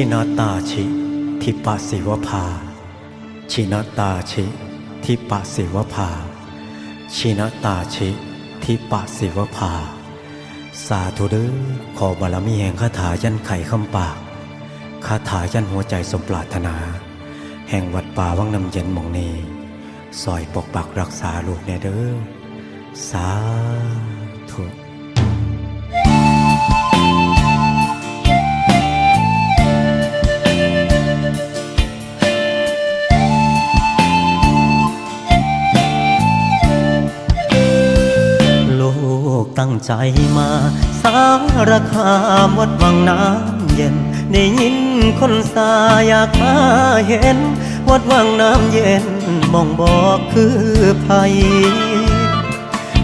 ชินาตาชิ ทิปะสิวภา ชินาตาชิ ทิปะสิวภา ชินาตาชิ ทิปะสิวภา สาธุเด้อขอบารมีแห่งคาถายันไข่คำปาก คาถายันหัวใจสมปรารถนา แห่งวัดป่าวังน้ำเย็นมองนีซอยปกปักรักษาลูกแน่เด้อ สาธุ ตั้งใจมา สารคามวัดวังน้ำเย็น ได้ยินคนสาอยากมาเห็น วัดวังน้ำเย็นมองบอกคือภัย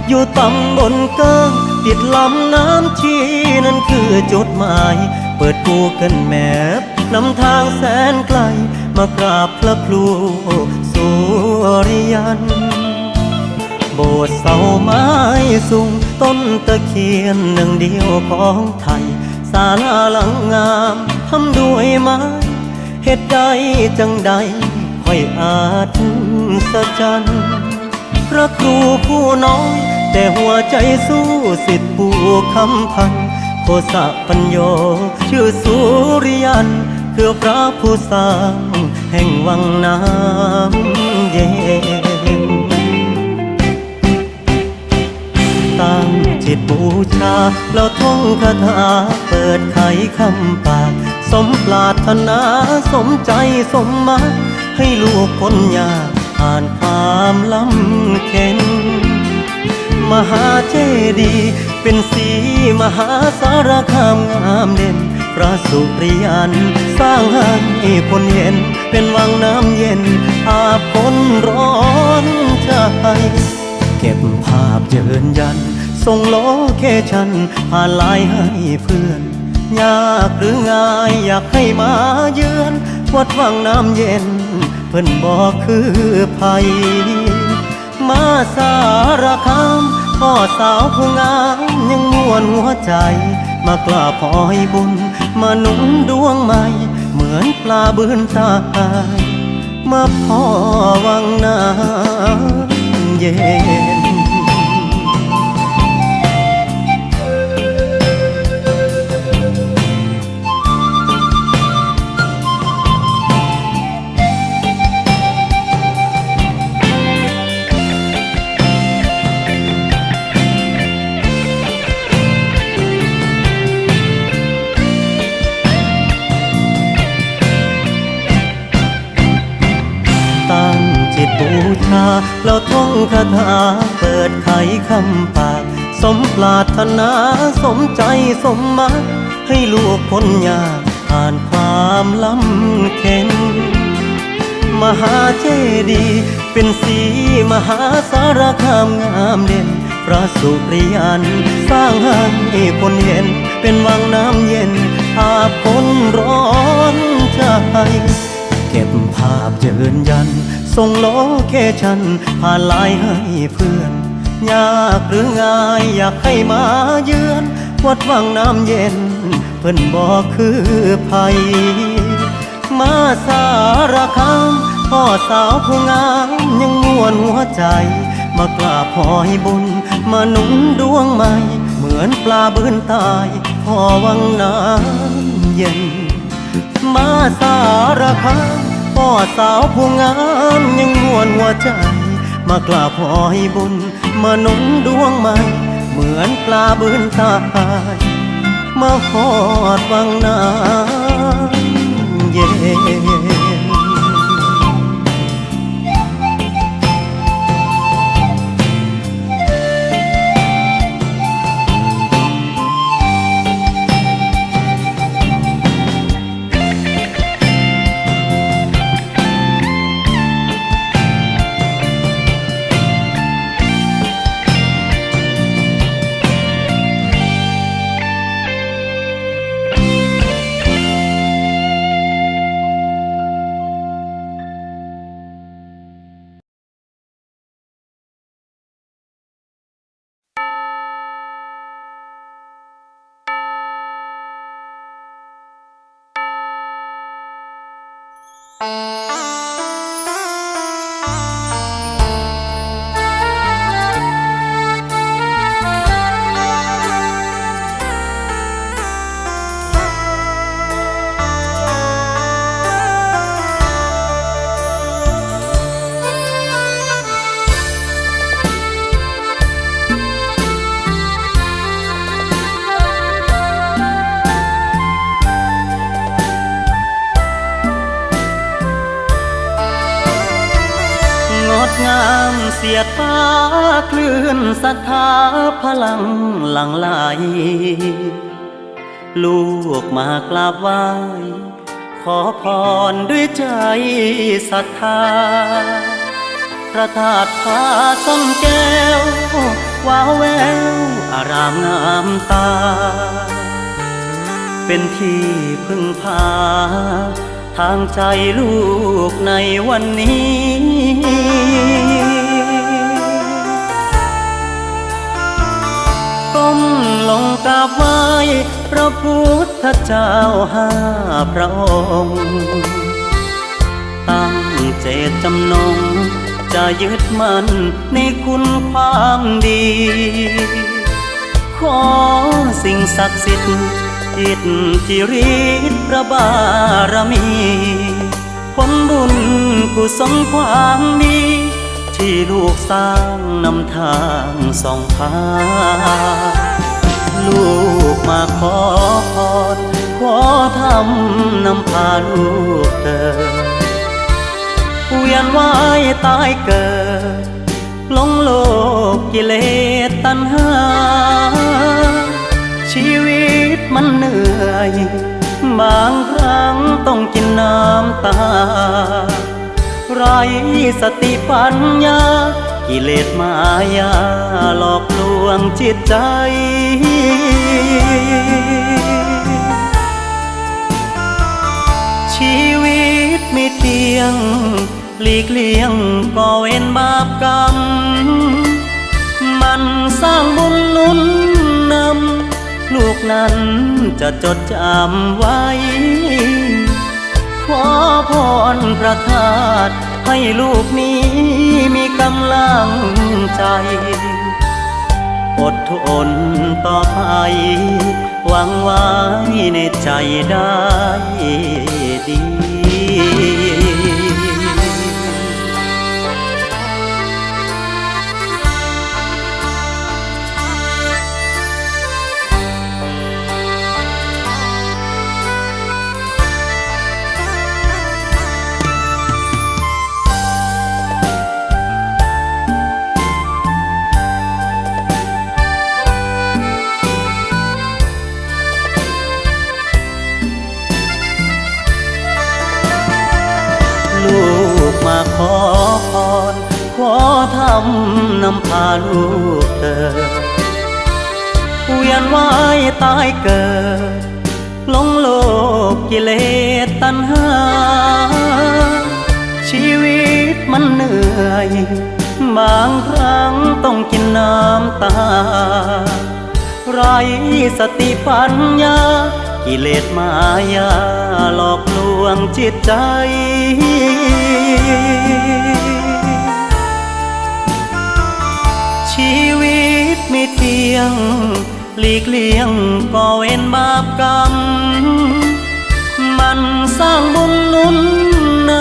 อยู่ตำบลเกิงติดลำน้ำชีนั่นคือจุดหมาย เปิดกูกินแมพนำทางแสนไกล มากราบพระครูสุริยันโบสถ์เสาไม้สูง ต้นตะเคียนหนึ่งเดียวของไทยศาลาหลังงามทำด้วยไม้เหตุใดจังใดค่อยอาจสะจันพระครูผู้น้อยแต่หัวใจสู้สิทธิ์ผู้คำพันโคสะปัญโยชื่อสุริยัน คือพระผู้สร้างแห่งวังน้ำเย็น ตั้งจิตบูชา แล้วท่องคาถา เปิดไขคำปาก สมปรารถนา สมใจสมมาให้ลูกคนยากผ่านความลำเข็นมหาเจดีย์เป็นสีมหาสารคามงามเด่นพระสุริยันสร้างให้คนเห็น เป็นวังน้ำเย็น อาบคนร้อนใจ ภาพยืนยัน ส่งโลเคชันผ่านไลน์ให้เพื่อน ยากหรือง่ายอยากให้มาเยือน วัดวังน้ำเย็น เพิ่นบอกคือภัย มาสารคามพ่อสาวผู้งามยังมวนหัวใจ มากราพอยบุญ มาหนุนดวงใหม่ เหมือนปลาบืนตายมาพ่อวังน้ำเย็น คาถาเปิดไขคำปาก สมปรารถนาสมใจสมมาให้ลูกพ้นยากผ่านความลำเข็นมหาเจดีย์เป็นสีมหาสารคามงามเด่นพระสุริยันสร้างให้คนเห็น เป็นวังน้ำเย็นอาบคนร้อนใจเก็บภาพยืนยัน ส่งโลเคชันผ่านไลน์ให้เพื่อน ยากหรือง่ายอยากให้มาเยือน วัดวังน้ำเย็น เพิ่นบอกคือภัย มาสารคามพ่อสาวผู้งามยังมวนหัวใจ มากราบพอยบุญ มาหนุนดวงใหม่ เหมือนปลาบืนตายพ่อวังน้ำเย็น มาสารคาม พ่อสาวผู้งามยังมวนหัวใจ มากราบขอยบุญมาหนุนดวงใหม่ เหมือนปลาบืนตาย มาหอดวังน้ำเย็น ศรัทธาพลังหลั่งไหล ลูกมากราบไหว้ ขอพรด้วยใจศรัทธา พระธาตุผาส้มแก้ว ว้าวแววอารามงามตา เป็นที่พึ่งพา ทางใจลูกในวันนี้ ลงกราบไหว้พระพุทธเจ้าห้าพระองค์ ตั้งเจตจำนง จะยึดมั่นในคุณความดี ขอสิ่งศักดิ์สิทธิ์อิทธิฤทธิ์พระบารมีผลบุญกุศลความดีที่ลูกสร้างนำทางส่องพา ลูกมาขอพรขอทำนำพาลูกเกิดเวียนว่ายตายเกิดลงโลกกิเลสตัณหา ชีวิตมันเหนื่อย บางครั้งต้องกินน้ำตา ไรสติปัญญา กิเลสมายาหลอกลวงจิต ใจชีวิตไม่เที่ยง หลีกเลี่ยงก่อเวรบาปกรรม มันสร้างบุญนุนนำ ลูกนั้นจะจดจำไว้ ขอพรพระธาตุให้ลูกนี้มีกำลังใจ อดทนต่อไปหวังไว้ในใจได้ดีำนำพาลูกเกิดเวียนว่ายตายเกิดหลงโลกกิเลสตัณหา ชีวิตมันเหนื่อย บางครั้งต้องกินน้ำตา ไรสติปัญญา กิเลสมายาหลอกลวงจิตใจ ชีวิตไม่เที่ยง หลีกเลี่ยงก่อเวรบาปกรรม มันสร้างบุญนุนน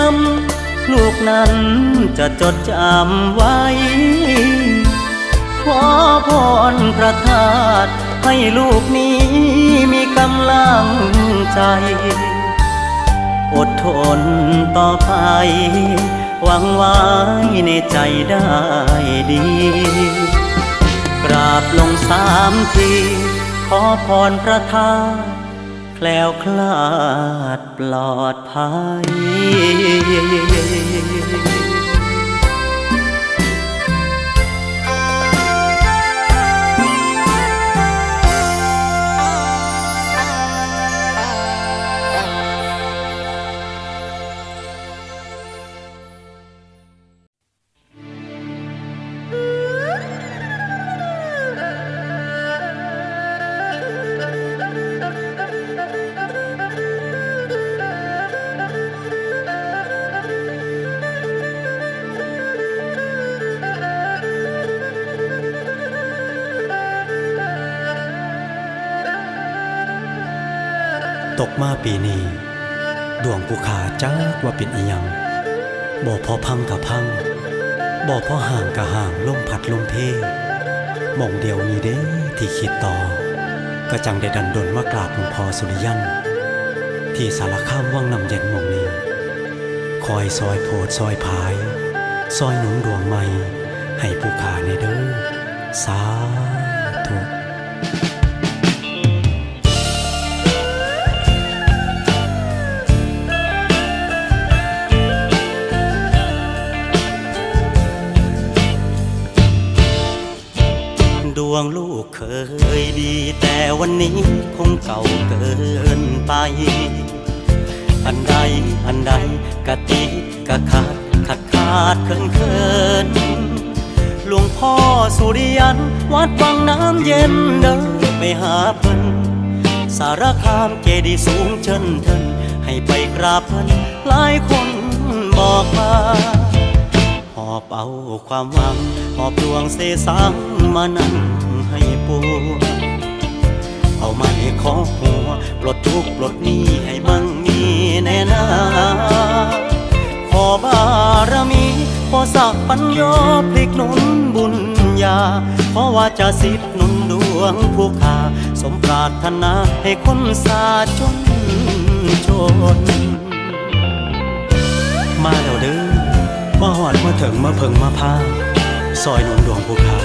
ำลูกนั้นจะจดจำไว้ ขอพรพระธาตุให้ลูกนี้มีกำลังใจ อดทนต่อไป หวังไว้ในใจได้ดี กราบลงสามที ขอพรประทานแคล้วคลาดปลอดภัย เป็นอีหยังบ่พอพังกับพังบ่พอห่างกับห่างลมพัดลมเพหมองเดียวนี้เด้ที่คิดต่อ ก็จังได้ดันดนมากราบหลวงพ่อสุริยันที่สารข้ามว่างนำเย็นหมองนี้ คอยซอยโพดซอยพาย ซอยหนุนดวงใหม่ ให้ผู้ขาในเด้อสา กะติกะขาดขาดขาดเคินเคินหลวงพ่อสุริยัน วัดวังน้ำเย็นเดินไปหาเพิ่นสารคามเจดีสูงเชินเทินให้ไปกราบเพิ่นหลายคนบอกมาหอบเอาความหวัง หอบดวงเสสังมานั่งให้ปวงเอาไม้ขอหัว ปลดทุกข์ปลดหนี้ให้มั่ง แน่นาขอบารมีขอสักปัญญาพลิกนุนบุญญาเพราะว่าจะสิทนุนดวงผู้ขาสมปรารถนาให้คนสาจนจนมาแล้วเด้อมาหอดมาถึงมาเพิงมาพาซอยนุนดวงภูเขา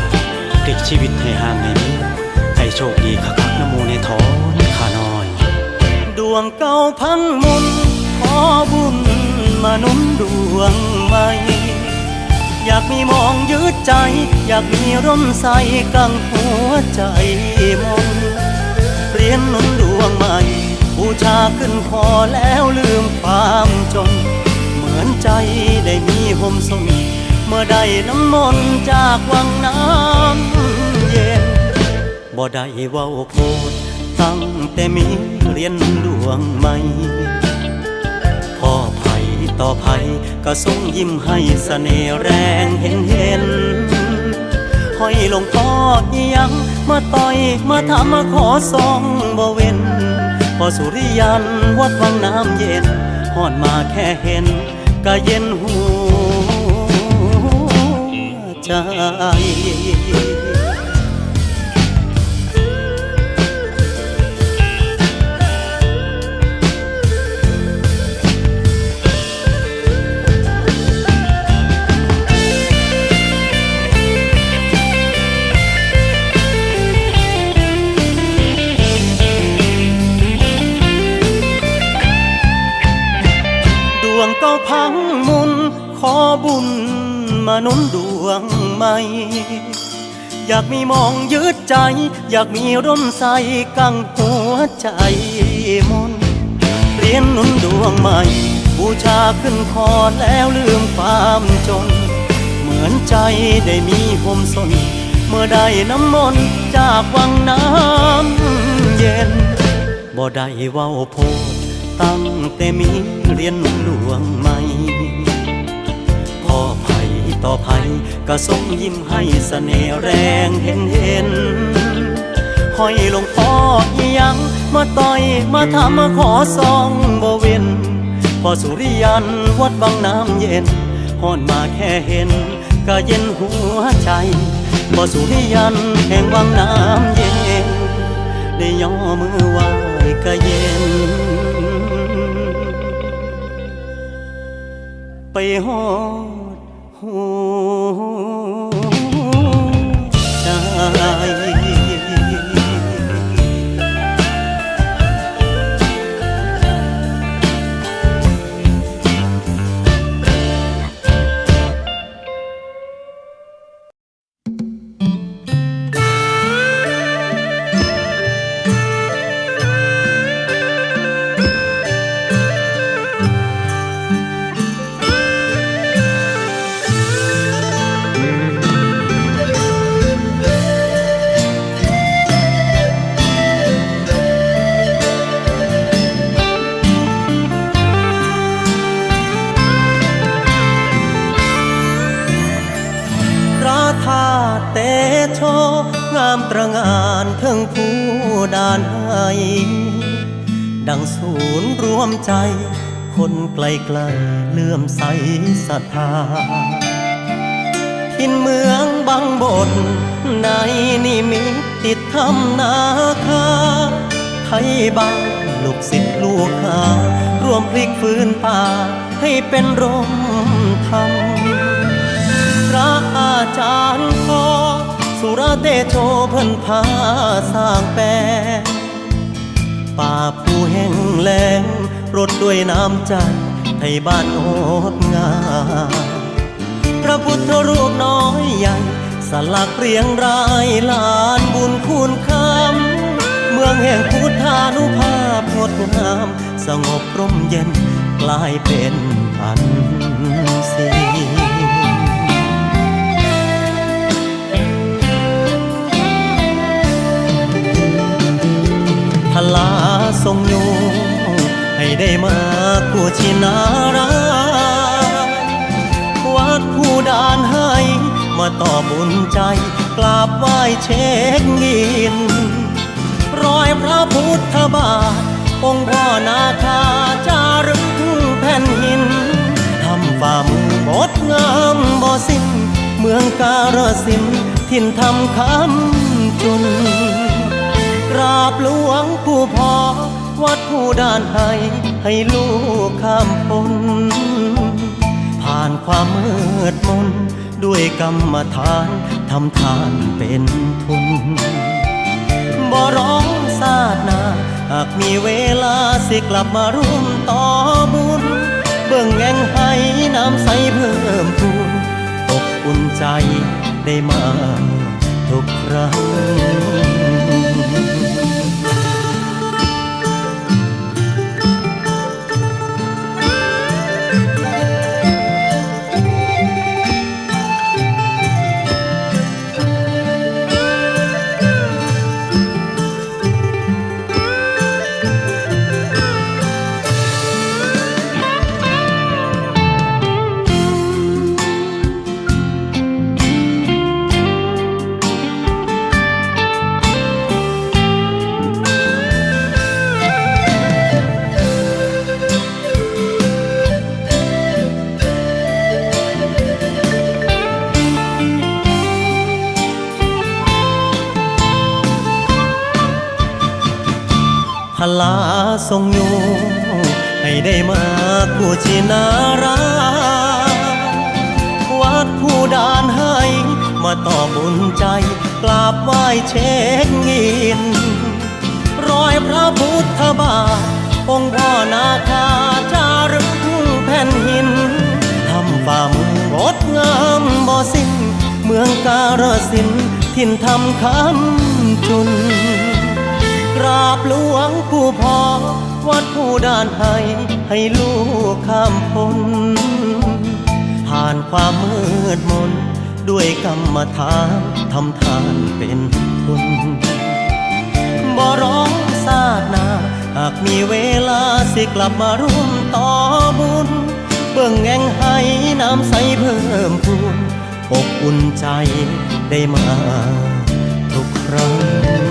พลิกชีวิตให้ห่างให้มีให้โชคดีคักคักๆนโมในท้อนข้าน้อยด วงเก่าพังมุนขอบุญมานุนดวงใหม่อยากมีมองยืดใจ อยากมีร่มใสกลางหัวใจมนเปลี่ยนนุนดวงใหม่บูชาขึ้นคอแล้วลืมความจน เหมือนใจได้มีห่มสมีเมื่อได้น้ำมนต์จากวังน้ำเย็นบ่ได้ว้าโพด ตั้งแต่มีเรียนดวงใหม่พ่อไผ่ต่อไผ่ก็ทรงยิ้มให้เสน่ห์แรงเห็นเห็นห้อยลงพ่อยังมาต่อยมาถามาขอซองบ่เว้นพอสุริยันวัดวังน้ำเย็นหอดมาแค่เห็นก็เย็นหัวใจ วงเก่าพังมุน ขอบุญมานุนดวงใหม่อยากมีมองยืดใจ อยากมีร่มใสกังหัวใจมนเปลี่ยนนุนดวงใหม่ บูชาขึ้นคอแล้วลืมความจน เหมือนใจได้มีห่มสน เมื่อได้น้ำมนต์จากวังน้ำเย็นบ่ได้เว้าโพด ตั้งแต่มีเรียนดวงใหม่พ่อไผ่ต่อไผ่ก็ทรงยิ้มให้เสน่ห์แรงเห็นเห็นห้อยหลวงพ่อยัง มาต่อยมาถามาขอซองบ่เว้นพอสุริยันวัดบางน้ำเย็นหอนมาแค่เห็น ก็เย็นหัวใจพอสุริยันแห่งวังน้ำเย็นได้ย่อมือไหว้ก็เย็น ไปหอดหัว ใกล้เลื่อมใสศรัทธาทินเมืองบางบทในนิมิติดรมนาคาไทยบางลูกศิษย์ลูกหาร่วมพลิกฟื้นป่าให้เป็นร่มธรรมพระอาจารย์พอสุรเตโชเพิ่นพาสร้างแปลป่าผู้แห้งแล้งรดด้วยน้ำใจ ให้บ้านงดงามพระพุทธรูปน้อยใหญ่สลักเรียงรายลานบุญคุณคำเมืองแห่งพุทธานุภาพงดงาม สงบร่มเย็นกลายเป็นพันสีพลาทรงอยู่ให้ได้มา กูชินาราวัดผู้ดานให้ มาต่อบุญใจ กราบไหว้เช็คงิน รอยพระพุทธบาท องค์พ่อนาคาจารึกแผ่นหินทำฝ่ามืองดงามบ่สิ้น เมืองการสินธิถิ่นทำคำจุนกราบหลวงผู้พอวัดผู้ด้านให้ ให้ลูกข้ามพ้นผ่านความมืดมน ด้วยกรรมฐานทำทานเป็นทุน บ่ร้องซาดนา หากมีเวลาสิกลับมาร่วมต่อบุญ เบิ่งแง่งให้น้ำใสเพิ่มพูนอบอุ่นใจได้มาทุกครั้ง ทรงอยู่ ให้ได้มากูชินาราวัดผู้ดานให้ มาต่อบุญใจ กราบไหว้เช็คงิน รอยพระพุทธบาท องค์พ่อนาคาจารึกแผ่นหินทำฝ่ามืองดงามบ่สิ้น เมืองการสินธุ์ถิ่นทำคำจุน ราบหลวงผู้พอวัดผู้ด้านให้ให้ลูกข้ามพ้นผ่านความมืดมน ด้วยกรรมฐานทำทานเป็นทุนบ่ร้องซาดนา หากมีเวลาสิกลับมาร่วมต่อบุญ เบิ่งแง่งให้น้ำใสเพิ่มพูนอบอุ่นใจได้มาทุกครั้ง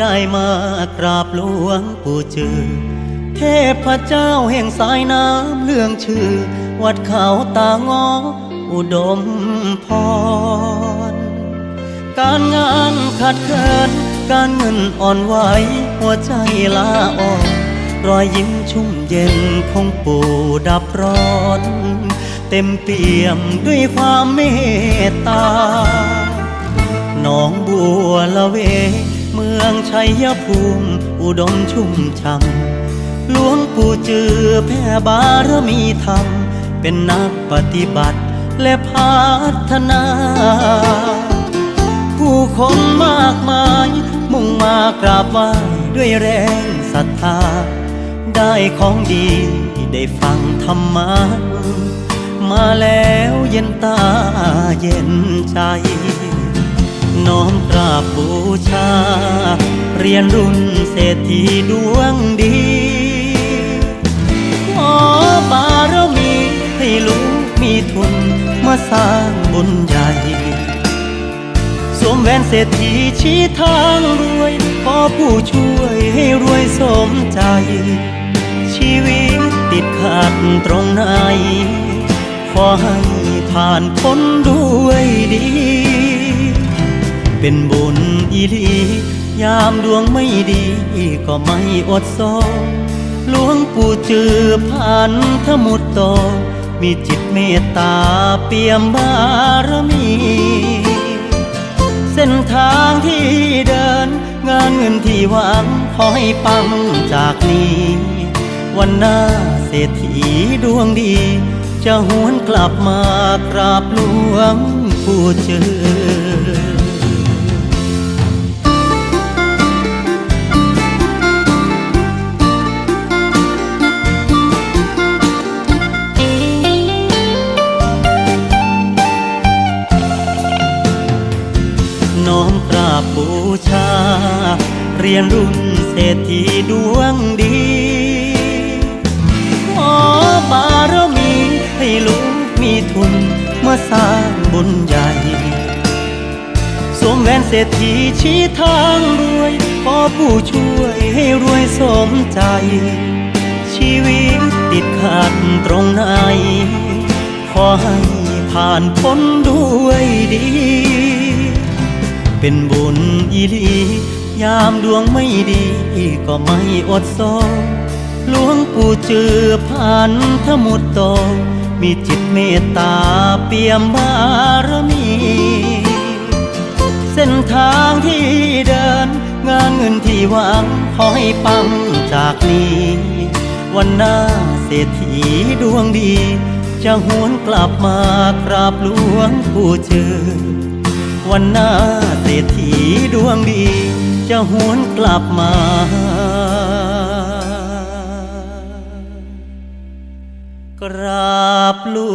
ได้มากราบหลวงปู่เจอเทพเจ้าแห่งสายน้ำเรื่องชื่อ วัดเขาตางอ อุดมพร การงานขาดเคินการเงินอ่อนไหวหัวใจลาอ่อนรอยยิ้มชุ่มเย็นของปู่ดับร้อน เต็มเปี่ยมด้วยความเมตตาหนองบัวละเว เมืองชัยภูมิ อุดมชุ่มช่ำหลวงปู่จือแผ่บารมีธรรม เป็นนักปฏิบัติและพัฒนา ผู้คนมากมาย มุ่งมากราบไหว้ด้วยแรงศรัทธา ได้ของดีได้ฟังธรรมะมาแล้วเย็นตาเย็นใจ น้อมกราบบูชา เรียนรุ่นเศรษฐีดวงดี ขอบารมีให้ลูกมีทุนมาสร้างบุญใหญ่สวมแหวนเศรษฐีชี้ทางรวย ขอผู้ช่วยให้รวยสมใจ ชีวิตติดขัดตรงไหน ขอให้ผ่านพ้นด้วยดี เป็นบุญอีลียามดวงไม่ดีก็ไม่อดโซหลวงปู่จือพันธมุตโต มีจิตเมตตาเปี่ยมบารมี เส้นทางที่เดิน งานเงินที่หวังขอให้ปังจากนี้ วันหน้าเศรษฐีดวงดี จะหวนกลับมากราบหลวงปู่เจอ บบูชา เรียนรุ่นเศรษฐีดวงดี ขอบารมีให้ลูกมีทุนมาสร้างบุญใหญ่สวมแหวนเศรษฐีชี้ทางรวยขอผู้ช่วยให้รวยสมใจ ชีวิตติดขัดตรงไหน ขอให้ผ่านพ้นด้วยดี เป็นบุญอีหลียามดวงไม่ดีก็ไม่อดโซหลวงปู่จือพันธมุตโต มีจิตเมตตาเปี่ยมบารมี เส้นทางที่เดิน งานเงินที่หวังขอให้ปังจากนี้ วันหน้าเศรษฐีดวงดี จะหวนกลับมากราบหลวงปู่เจอ วันหน้าเศรษฐีดวงดี จะหวนกลับมาราบลู